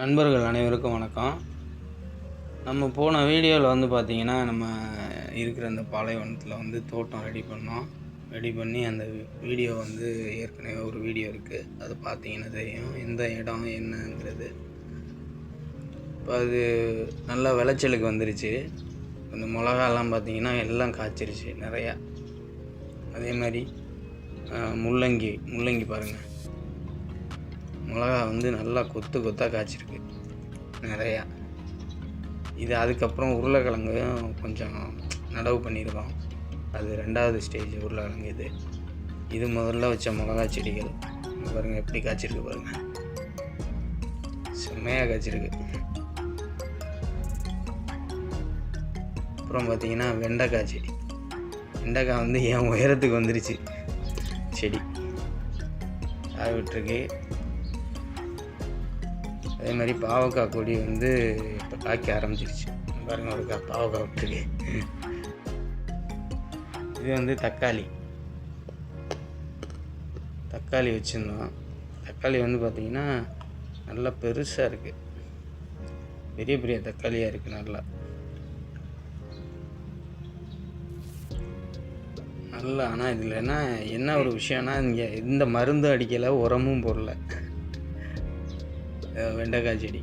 நண்பர்கள் அனைவருக்கும் வணக்கம். நம்ம போன வீடியோவில் வந்து பார்த்திங்கன்னா நம்ம இருக்கிற அந்த பாலைவனத்தில் வந்து தோட்டம் ரெடி பண்ணோம். ரெடி பண்ணி அந்த வீடியோ வந்து ஏற்கனவே ஒரு வீடியோ இருக்குது அது பார்த்தீங்கன்னா தெரியும். எந்த இடம் என்னங்கிறது. இப்போ அது நல்லா விளைச்சலுக்கு வந்துருச்சு. இந்த மிளகாலாம் பார்த்திங்கன்னா எல்லாம் காய்ச்சிருச்சு நிறையா. அதே மாதிரி முள்ளங்கி முள்ளங்கி பாருங்கள் மிளகா வந்து நல்லா கொத்து கொத்தாக காய்ச்சிருக்கு. நிறையா. இது அதுக்கப்புறம் உருளைக்கிழங்கும் கொஞ்சம் நடவு பண்ணியிருக்கோம். அது ரெண்டாவது ஸ்டேஜ் உருளைக்கிழங்கு இது. இது முதல்ல வச்ச மிளகா செடிகள். பாருங்கள் எப்படி காய்ச்சிருக்கு பாருங்கள் செம்மையாக காய்ச்சிருக்கு. அப்புறம் பார்த்திங்கன்னா வெண்டைக்காய் செடி. வெண்டைக்காய் வந்து என் உயரத்துக்கு வந்துருச்சு. செடி. அது விட்டுருக்கு அதே மாதிரி பாவக்காய் கொடி வந்து இப்போ காய்க்க ஆரம்பிச்சிருச்சு. பாருங்க ஒரு கா- பாவக்காய் விட்டுருக்கு இது வந்து தக்காளி. தக்காளி வச்சுருந்தோம். தக்காளி வந்து பார்த்திங்கன்னா நல்லா பெருசாக இருக்குது பெரிய பெரிய தக்காளியாக இருக்குது நல்லா. நல்லா ஆனால் இதில் என்ன என்ன ஒரு விஷயம்னா இங்கே எந்த மருந்து அடிக்கலை உரமும் போடல. வெண்டைக்காய் செடி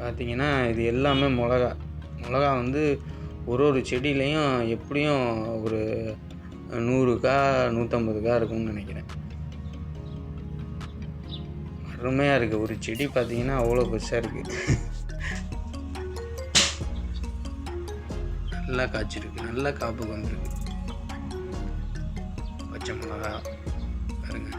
பார்த்தீங்கன்னா இது எல்லாமே மிளகா. மிளகா வந்து ஒரு ஒரு செடியிலையும் எப்படியும் ஒரு நூறுக்கா நூற்றம்பதுக்கா இருக்கும்னு நினைக்கிறேன். அருமையாக இருக்குது ஒரு செடி பார்த்தீங்கன்னா அவ்வளோ பெருசாக இருக்குது நல்லா காய்ச்சிருக்கு. நல்லா காப்புக்கு வந்திருக்கு. பச்சை மிளகா. பாருங்க.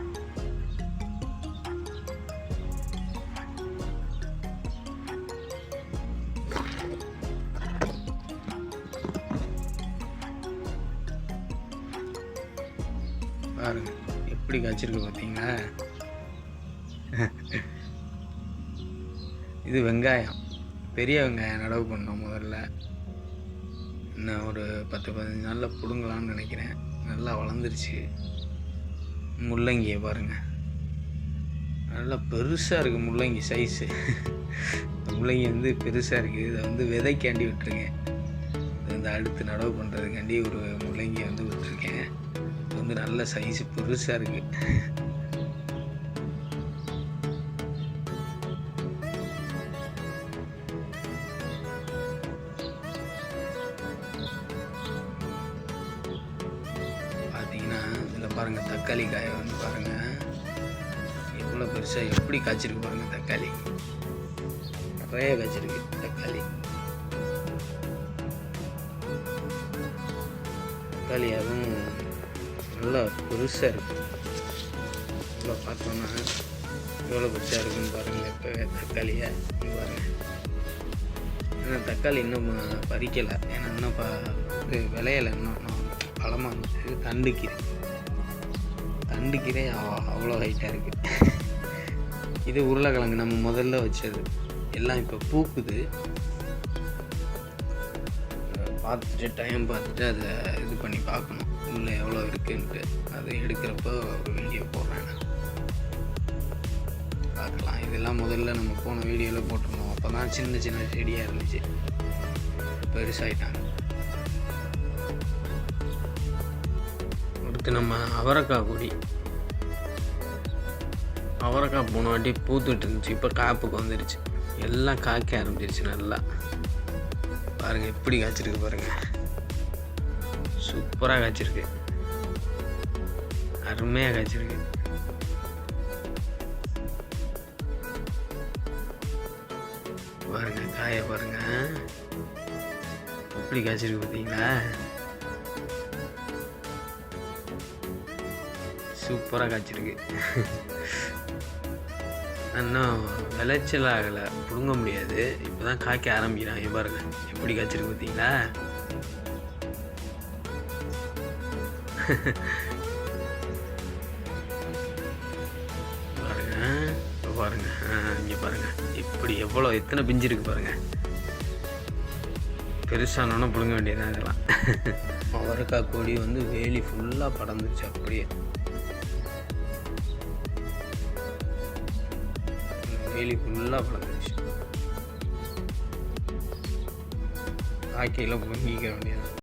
பாருங்க. எப்படி காய்ச்சிருக்கு பார்த்தீங்களா? இது வெங்காயம். பெரிய வெங்காயம் நடவு பண்ணோம் முதல்ல. இன்னும் ஒரு பத்து பதினஞ்சு நாளில் பிடுங்கலான்னு நினைக்கிறேன். நல்லா வளர்ந்துருச்சு. முள்ளங்கியை பாருங்கள் நல்லா பெருசாக இருக்குது முள்ளங்கி சைஸு முள்ளங்கி வந்து பெருசாக இருக்குது இதை வந்து விதைக்காண்டி விட்டுருங்க. வந்து அடுத்து நடவு பண்ணுறதுக்காண்டி ஒரு முள்ளங்கி வந்து விட்டுருக்கேன். வந்து நல்ல சைஸு பெருசாக இருக்குது பாருங்கள் தக்காளி காயை வந்து பாருங்கள் எவ்வளோ பெருசாக எப்படி காய்ச்சிருக்கு பாருங்கள் தக்காளி. நிறைய காய்ச்சிருக்கு தக்காளி. தக்காளி அதுவும் நல்லா பெருசாக இருக்குது இவ்வளோ பார்த்தோன்னா எவ்வளோ பெருசாக இருக்குன்னு பாருங்கள் இப்போ தக்காளியை பாருங்கள் ஏன்னா தக்காளி இன்னும் பறிக்கலை. ஏன்னா இன்னும் ப இது விளையலை. இன்னும் பழமாக இருந்துச்சு தண்டுக்கு. தண்டுக்கீரை அவ்வளோ ஹைட்டாக இருக்குது இது உருளைக்கிழங்கு நம்ம முதல்ல வச்சது. எல்லாம் இப்போ பூக்குது. பார்த்துட்டு டைம் பார்த்துட்டு அதை இது பண்ணி பார்க்கணும். உள்ளே எவ்வளோ இருக்குன்ட்டு. அதை எடுக்கிறப்போ ஒரு வீடியோ போடுறேன் பார்க்கலாம். இதெல்லாம் முதல்ல நம்ம போன வீடியோவில் போட்டிருந்தோம். அப்போ தான் சின்ன சின்ன செடியாக இருந்துச்சு. பெருசாயிட்டாங்க. அடுத்து நம்ம அவரைக்காய் கொடி அவரைக்காய் போன வாட்டி பூத்துட்டு இருந்துச்சு இப்போ காப்புக்கு வந்துருச்சு. எல்லாம் காய்க்க ஆரம்பிச்சிருச்சு நல்லா. பாருங்கள் எப்படி காய்ச்சிருக்கு பாருங்கள் சூப்பராக காய்ச்சிருக்கு. அருமையாக காய்ச்சிருக்கு. பாருங்க காய பாருங்க. எப்படி காய்ச்சிருக்கு பார்த்தீங்களா? சூப்பராக காய்ச்சிருக்கு. இன்னும் விளைச்சல் ஆகலை. பிடுங்க முடியாது. இப்போ தான் காய்க்க ஆரம்பிக்கிறான். பாருங்க. எப்படி காய்ச்சிருக்கு பார்த்தீங்களா பாருங்க. இப்போ பாருங்க. இங்கே பாருங்க. எப்படி எவ்வளோ எத்தனை பிஞ்சு இருக்கு பாருங்க. பெருசானோன்னா பிடுங்க வேண்டியதான் இதெல்லாம். அவரைக்காய் கொடி வந்து வேலி ஃபுல்லாக படந்துச்சு அப்படியே. வேலி ஃபுல்லாக பழந்துருச்சு காக்கையில் பொங்கிக்க வேண்டியது